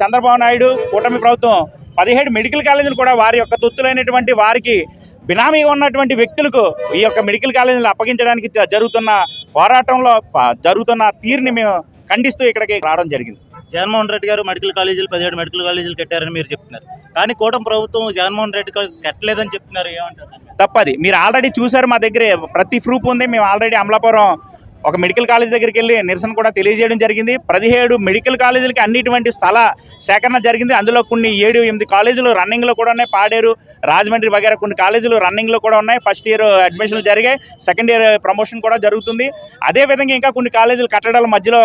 చంద్రబాబు నాయుడు కూటమి ప్రభుత్వం పదిహేడు మెడికల్ కాలేజీలు కూడా వారి యొక్క తొత్తులైనటువంటి వారికి బినామీగా ఉన్నటువంటి వ్యక్తులకు ఈ యొక్క మెడికల్ కాలేజీలు అప్పగించడానికి జరుగుతున్న పోరాటంలో జరుగుతున్న తీరుని మేము ఖండిస్తూ ఇక్కడికి రావడం జరిగింది. జగన్మోహన్ రెడ్డి గారు మెడికల్ కాలేజీలు పదిహేడు మెడికల్ కాలేజీలు కట్టారని మీరు చెప్తున్నారు. కానీ కూటమి ప్రభుత్వం జగన్మోహన్ రెడ్డి గారు కట్టలేదని చెప్తున్నారు ఏమంటారు? తప్పది. మీరు ఆల్రెడీ చూసారు మా దగ్గర. ప్రతి ప్రూఫ్ ఉంది. మేము ఆల్రెడీ అమలాపురం ఒక మెడికల్ కాలేజ్ దగ్గరికి వెళ్ళి నిరసన కూడా తెలియజేయడం జరిగింది. పదిహేడు మెడికల్ కాలేజీలకి అన్నిటువంటి స్థల సేకరణ జరిగింది. అందులో కొన్ని ఏడు ఎనిమిది కాలేజీలు రన్నింగ్లో కూడా ఉన్నాయి. పాడేరు రాజమండ్రి వగేరా కొన్ని కాలేజీలు రన్నింగ్లో కూడా ఉన్నాయి. ఫస్ట్ ఇయర్ అడ్మిషన్లు జరిగాయి. సెకండ్ ఇయర్ ప్రమోషన్ కూడా జరుగుతుంది. అదేవిధంగా ఇంకా కొన్ని కాలేజీలు కట్టడాల మధ్యలో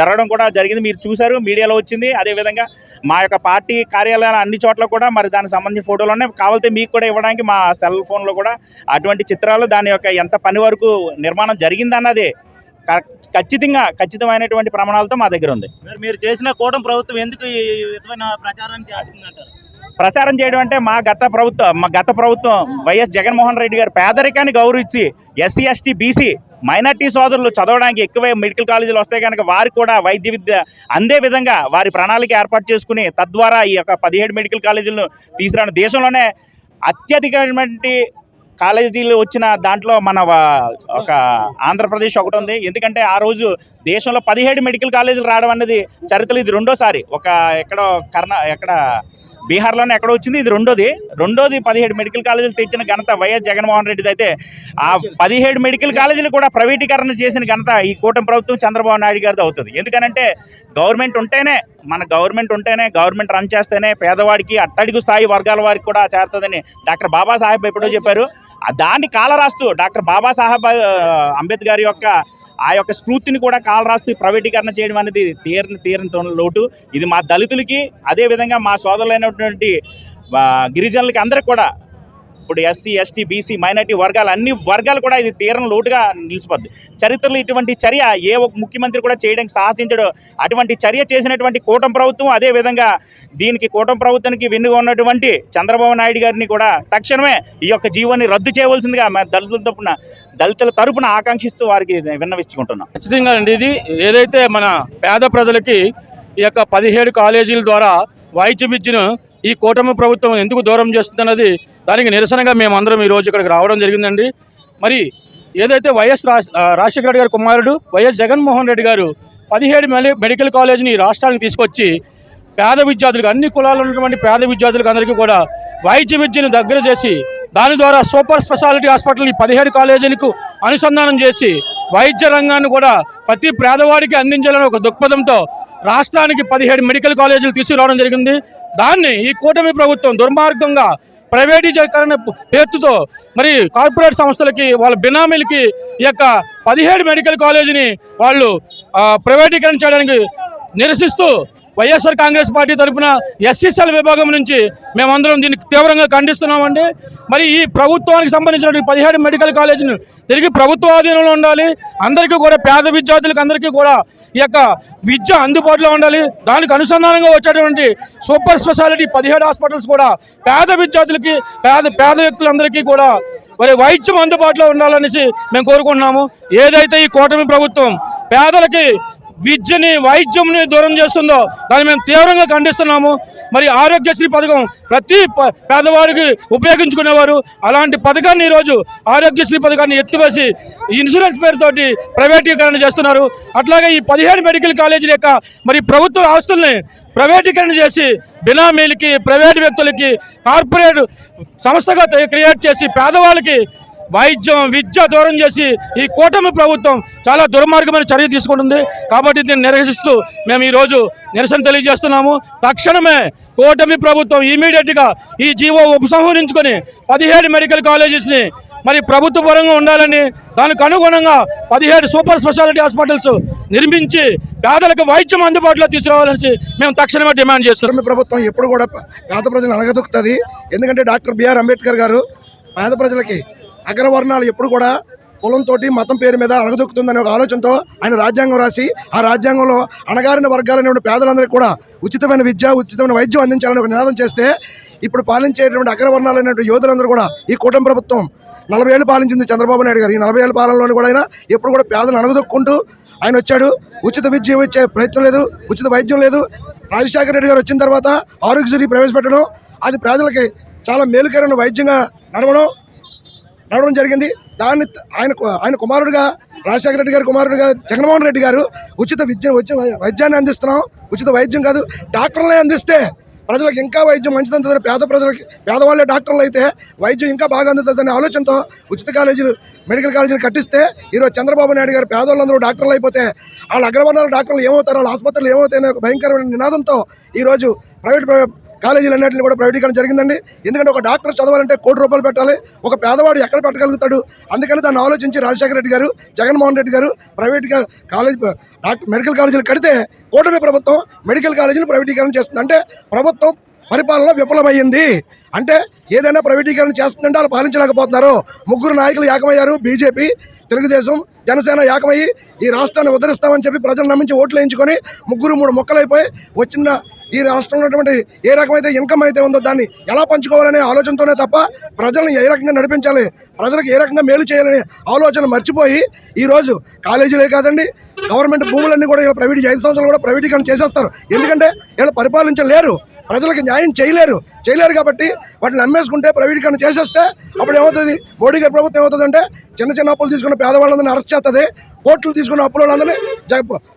జరగడం కూడా జరిగింది. మీరు చూశారు మీడియాలో వచ్చింది. అదేవిధంగా మా యొక్క పార్టీ కార్యాలయాలు అన్ని చోట్ల కూడా మరి దానికి సంబంధించిన ఫోటోలు ఉన్నాయి. కావాలంటే మీకు కూడా ఇవ్వడానికి మా సెల్ ఫోన్లో కూడా అటువంటి చిత్రాలు దాని యొక్క ఎంత పని వరకు నిర్మాణం జరిగిందన్నది ఖచ్చితంగా ఖచ్చితమైనటువంటి ప్రమాణాలతో మా దగ్గర ఉంది. మరి చేసిన కూటమి ప్రభుత్వం ఎందుకు ఈ విధమైన ప్రచారం చేస్తుందంటారు? ప్రచారం చేయడం అంటే మా గత ప్రభుత్వం మా గత ప్రభుత్వం వైఎస్ జగన్మోహన్ రెడ్డి గారు పేదరికాన్ని గౌరవించి ఎస్సీ ఎస్టీ బీసీ మైనార్టీ సోదరులు చదవడానికి ఎక్కువ మెడికల్ కాలేజీలు వస్తే కనుక వారికి కూడా వైద్య విద్య అందే విధంగా వారి ప్రణాళిక ఏర్పాటు చేసుకుని తద్వారా ఈ యొక్క పదిహేడు మెడికల్ కాలేజీలను తీసుకురావడం దేశంలోనే అత్యధికమైనటువంటి కాలేజీలు వచ్చిన దాంట్లో మన ఒక ఆంధ్రప్రదేశ్ ఒకటి ఉంది. ఎందుకంటే ఆ రోజు దేశంలో పదిహేడు మెడికల్ కాలేజీలు రావడం అనేది చరిత్రలో ఇది రెండోసారి. ఒక ఎక్కడో కర్ణా ఎక్కడ బీహార్లోనే ఎక్కడ వచ్చింది. ఇది రెండోది. రెండోది పదిహేడు మెడికల్ కాలేజీలు తెచ్చిన ఘనత వైఎస్ జగన్మోహన్ రెడ్డిది అయితే. ఆ పదిహేడు మెడికల్ కాలేజీలు కూడా ప్రైవేటీకరణ చేసిన ఘనత ఈ కూటమి ప్రభుత్వం చంద్రబాబు నాయుడు గారిది అవుతుంది. ఎందుకనంటే గవర్నమెంట్ ఉంటేనే మన గవర్నమెంట్ ఉంటేనే గవర్నమెంట్ రన్ చేస్తేనే పేదవాడికి అట్టడుగు స్థాయి వర్గాల వారికి కూడా చేరుతుందని డాక్టర్ బాబాసాహెబ్ ఎప్పుడో చెప్పారు. దాన్ని కాలరాస్తూ డాక్టర్ బాబాసాహెబ్ అంబేద్కర్ యొక్క ఆ యొక్క స్ఫూర్తిని కూడా కాలరాస్తూ ప్రైవేటీకరణ చేయడం అనేది తీరని తీరని లోటు. ఇది మా దళితులకి అదేవిధంగా మా సోదరులైనటువంటి గిరిజనులకి అందరికి కూడా ఇప్పుడు ఎస్సీ ఎస్టీ బీసీ మైనార్టీ వర్గాలు అన్ని వర్గాలు కూడా ఇది తీరం లోటుగా నిలిచిపోద్ది. చరిత్రలో ఇటువంటి చర్య ఏ ఒక ముఖ్యమంత్రి కూడా చేయడానికి సాహసించడు. అటువంటి చర్య చేసినటువంటి కూటమి ప్రభుత్వం అదేవిధంగా దీనికి కూటమి ప్రభుత్వానికి వెన్నుగా ఉన్నటువంటి చంద్రబాబు నాయుడు గారిని కూడా తక్షణమే ఈ యొక్క జీవోని రద్దు చేయవలసిందిగా దళితుల తరపున దళితుల తరపున ఆకాంక్షిస్తూ వారికి విన్నవించుకుంటున్నాం. ఖచ్చితంగా అండి ఇది. ఏదైతే మన పేద ప్రజలకి ఈ యొక్క పదిహేడు కాలేజీల ద్వారా వైద్య విద్యను ఈ కూటమి ప్రభుత్వం ఎందుకు దూరం చేస్తుందన్నది దానికి నిరసనగా మేమందరం ఈరోజు ఇక్కడికి రావడం జరిగిందండి. మరి ఏదైతే వైఎస్ రాజశేఖర రెడ్డి గారి కుమారుడు వైఎస్ జగన్మోహన్ రెడ్డి గారు పదిహేడు మెడికల్ కాలేజీని రాష్ట్రానికి తీసుకొచ్చి పేద విద్యార్థులకు అన్ని కులాల్లో ఉన్నటువంటి పేద విద్యార్థులకు అందరికీ కూడా వైద్య విద్యను దగ్గర చేసి దాని ద్వారా సూపర్ స్పెషాలిటీ హాస్పిటల్ పదిహేడు కాలేజీలకు అనుసంధానం చేసి వైద్య రంగాన్ని కూడా ప్రతి పేదవాడికి అందించాలని ఒక దృక్పథంతో రాష్ట్రానికి పదిహేడు మెడికల్ కాలేజీలు తీసుకురావడం జరిగింది. దాన్ని ఈ కూటమి ప్రభుత్వం దుర్మార్గంగా ప్రైవేటీకరణ పేరుతో మరి కార్పొరేట్ సంస్థలకి వాళ్ళ బినామీలకి ఈ యొక్క పదిహేడు మెడికల్ కాలేజీని వాళ్ళు ప్రైవేటీకరణ చేయడానికి నిరసిస్తూ వైఎస్ఆర్ కాంగ్రెస్ పార్టీ తరఫున ఎస్సీసీఎల్ విభాగం నుంచి మేమందరం దీన్ని తీవ్రంగా ఖండిస్తున్నామండి. మరి ఈ ప్రభుత్వానికి సంబంధించినటువంటి పదిహేడు మెడికల్ కాలేజీని తిరిగి ప్రభుత్వ ఆధీనంలో ఉండాలి. అందరికీ కూడా పేద విద్యార్థులకు అందరికీ కూడా ఈ యొక్క విద్య అందుబాటులో ఉండాలి. దానికి అనుసంధానంగా వచ్చేటువంటి సూపర్ స్పెషాలిటీ పదిహేడు హాస్పిటల్స్ కూడా పేద విద్యార్థులకి పేద పేద వ్యక్తులందరికీ కూడా మరి వైద్యం అందుబాటులో ఉండాలనేసి మేము కోరుకుంటున్నాము. ఏదైతే ఈ కూటమి ప్రభుత్వం పేదలకి విద్యని వైద్యంని దూరం చేస్తుందో దాన్ని మేము తీవ్రంగా ఖండిస్తున్నాము. మరి ఆరోగ్యశ్రీ పథకం ప్రతి ప- ఉపయోగించుకునేవారు అలాంటి పథకాన్ని ఈరోజు ఆరోగ్యశ్రీ పథకాన్ని ఎత్తివేసి ఇన్సూరెన్స్ పేరుతోటి ప్రైవేటీకరణ చేస్తున్నారు. అట్లాగే ఈ పదిహేడు మెడికల్ కాలేజీల యొక్క మరి ప్రభుత్వ ఆస్తుల్ని ప్రైవేటీకరణ చేసి బినామీలకి ప్రైవేటు వ్యక్తులకి కార్పొరేట్ సంస్థగా క్రియేట్ చేసి పేదవాళ్ళకి వైద్యం విద్య దూరం చేసి ఈ కూటమి ప్రభుత్వం చాలా దుర్మార్గమైన చర్య తీసుకుంటుంది. కాబట్టి దీన్ని నిరసిస్తూ మేము ఈరోజు నిరసన తెలియజేస్తున్నాము. తక్షణమే కూటమి ప్రభుత్వం ఇమీడియట్గా ఈ జీవో ఉపసంహరించుకొని పదిహేడు మెడికల్ కాలేజెస్ని మరి ప్రభుత్వ పరంగా ఉండాలని దానికి అనుగుణంగా పదిహేడు సూపర్ స్పెషాలిటీ హాస్పిటల్స్ నిర్మించి పేదలకు వైద్యం అందుబాటులో తీసుకురావాలని మేము తక్షణమే డిమాండ్ చేస్తున్నాం. ప్రభుత్వం ఎప్పుడు కూడా పేద ప్రజలను అనగదొక్కుతుంది ఎందుకంటే డాక్టర్ బిఆర్ అంబేద్కర్ గారు పేద ప్రజలకి అగ్రవర్ణాలు ఎప్పుడు కూడా కులంతో మతం పేరు మీద అణగదొక్కుతుందనే ఒక ఆలోచనతో ఆయన రాజ్యాంగం రాసి ఆ రాజ్యాంగంలో అణగారిన వర్గాలైన పేదలందరికీ కూడా ఉచితమైన విద్య ఉచితమైన వైద్యం అందించాలని ఒక నినాదం చేస్తే ఇప్పుడు పాలించేటువంటి అగ్రవర్ణాలైనటువంటి యోధులందరూ కూడా ఈ కూటమి ప్రభుత్వం నలభై ఏళ్ళు పాలించింది చంద్రబాబు నాయుడు గారు. ఈ నలభై ఏళ్ళ పాలనలోని కూడా ఆయన ఎప్పుడు కూడా పేదలను అణగదొక్కుంటూ ఆయన వచ్చాడు. ఉచిత విద్య ఇచ్చే ప్రయత్నం లేదు ఉచిత వైద్యం లేదు. రాజశేఖర రెడ్డి గారు వచ్చిన తర్వాత ఆరోగ్యశ్రీ ప్రవేశపెట్టడం అది ప్రజలకి చాలా మేలుకరమైన వైద్యంగా నడవడం నడవడం జరిగింది. దాన్ని ఆయన ఆయన కుమారుడిగా రాజశేఖర రెడ్డి గారి కుమారుడిగా జగన్మోహన్ రెడ్డి గారు ఉచిత విద్య ఉచిత వైద్యాన్ని అందిస్తున్నాం. ఉచిత వైద్యం కాదు డాక్టర్లే అందిస్తే ప్రజలకు ఇంకా వైద్యం మంచిది అందుతుంది పేద ప్రజలకి పేదవాళ్ళే డాక్టర్లు అయితే వైద్యం ఇంకా బాగా అందుతుందనే ఆలోచనతో ఉచిత కాలేజీలు మెడికల్ కాలేజీలు కట్టిస్తే ఈరోజు చంద్రబాబు నాయుడు గారు పేదవాళ్ళందరూ డాక్టర్లు అయిపోతే వాళ్ళ అగ్రవర్ణాల డాక్టర్లు ఏమవుతారు వాళ్ళ ఆసుపత్రులు ఏమవుతాయనే ఒక భయంకరమైన నినాదంతో ఈరోజు ప్రైవేట్ కాలేజీలు అన్నింటిని కూడా ప్రైవేటీకరణ జరిగిందండి. ఎందుకంటే ఒక డాక్టర్ చదవాలంటే కోటి రూపాయలు పెట్టాలి. ఒక పేదవాడు ఎక్కడ పెట్టగలుగుతాడు? అందుకని దాన్ని ఆలోచించి రాజశేఖర రెడ్డి గారు జగన్మోహన్ రెడ్డి గారు ప్రైవేట్ కాలేజ్ డాక్టర్ మెడికల్ కాలేజీలు కడితే కూటమి ప్రభుత్వం మెడికల్ కాలేజీలు ప్రైవేటీకరణ చేస్తుంది. అంటే ప్రభుత్వం పరిపాలన విఫలమైంది అంటే ఏదైనా ప్రైవేటీకరణ చేస్తుందంటే వాళ్ళు పాలించలేకపోతున్నారు. ముగ్గురు నాయకులు ఏకమయ్యారు. బీజేపీ తెలుగుదేశం జనసేన ఏకమయ్యి ఈ రాష్ట్రాన్ని ఉద్ధరిస్తామని చెప్పి ప్రజలు నమ్మించి ఓట్లు వేయించుకొని ముగ్గురు మూడు మొక్కలైపోయి వచ్చిన ఈ రాష్ట్రంలో ఉన్నటువంటి ఏ రకమైతే ఇన్కమ్ అయితే ఉందో దాన్ని ఎలా పంచుకోవాలనే ఆలోచనతోనే తప్ప ప్రజలను ఏ రకంగా నడిపించాలి ప్రజలకు ఏ రకంగా మేలు చేయాలనే ఆలోచన మర్చిపోయి ఈరోజు కాలేజీలే కాదండి గవర్నమెంట్ భూములన్నీ కూడా ఇలా ప్రైవేట్ ఐదు సంవత్సరాలు కూడా ప్రైవేటీకరణ చేసేస్తారు. ఎందుకంటే వీళ్ళు పరిపాలించలేరు ప్రజలకు న్యాయం చేయలేరు చేయలేరు కాబట్టి వాటిని అమ్మేసుకుంటే ప్రైవేటీకరణ చేసేస్తే అప్పుడు ఏమవుతుంది? మోడీ గారి ప్రభుత్వం ఏమవుతుందంటే చిన్న చిన్న అప్పులు తీసుకున్న పేదవాళ్ళందరినీ అరెస్ట్ చేస్తుంది కోట్లు తీసుకున్న అప్పుల వాళ్ళందరినీ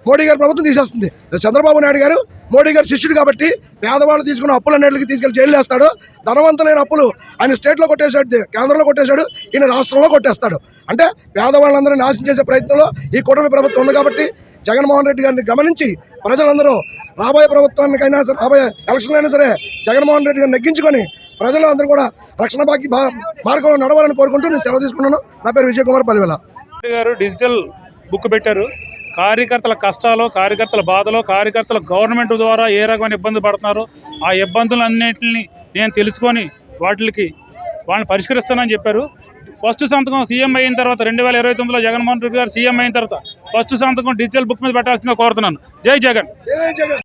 మోడీ గారి ప్రభుత్వం తీసేస్తుంది. చంద్రబాబు నాయుడు గారు మోడీ గారు శిష్యుడు కాబట్టి పేదవాళ్ళు తీసుకున్న అన్నింటికి తీసుకెళ్ళి జైలు వేస్తాడు. ధనవంతులైన అప్పులు ఆయన స్టేట్లో కొట్టేశాడు కేంద్రంలో కొట్టేశాడు ఈయన రాష్ట్రంలో కొట్టేస్తాడు. అంటే పేదవాళ్ళందరినీ నాశనం చేసే ప్రయత్నంలో ఈ కూటమి ప్రభుత్వం ఉంది కాబట్టి జగన్మోహన్ రెడ్డి గారిని గమనించి ప్రజలందరూ రాబోయే ప్రభుత్వానికైనా సరే రాబోయే ఎలక్షన్లైనా సరే జగన్మోహన్ రెడ్డి గారిని నెగ్గించుకొని ప్రజలు అందరూ కూడా రక్షణ బాకి మార్గంలో నడవాలని కోరుకుంటూ నేను సెలవు తీసుకున్నాను. నా పేరు విజయ్ కుమార్ పల్లివేల గారు డిజిటల్ బుక్ పెట్టారు. కార్యకర్తల కష్టాలు కార్యకర్తల బాధలు కార్యకర్తలు గవర్నమెంట్ ద్వారా ఏ రకమైన ఇబ్బంది పడుతున్నారో ఆ ఇబ్బందులన్నింటిని నేను తెలుసుకొని వాటికి వాళ్ళని పరిష్కరిస్తానని చెప్పారు. ఫస్ట్ సంతకం సీఎం అయిన తర్వాత రెండు వేల ఇరవై తొమ్మిదిలో జగన్మోహన్ రెడ్డి గారు సీఎం అయిన తర్వాత ఫస్ట్ సంతకం డిజిటల్ బుక్ మీద పెట్టాల్సిందిగా కోరుతున్నాను. జై జగన్. జై జగన్.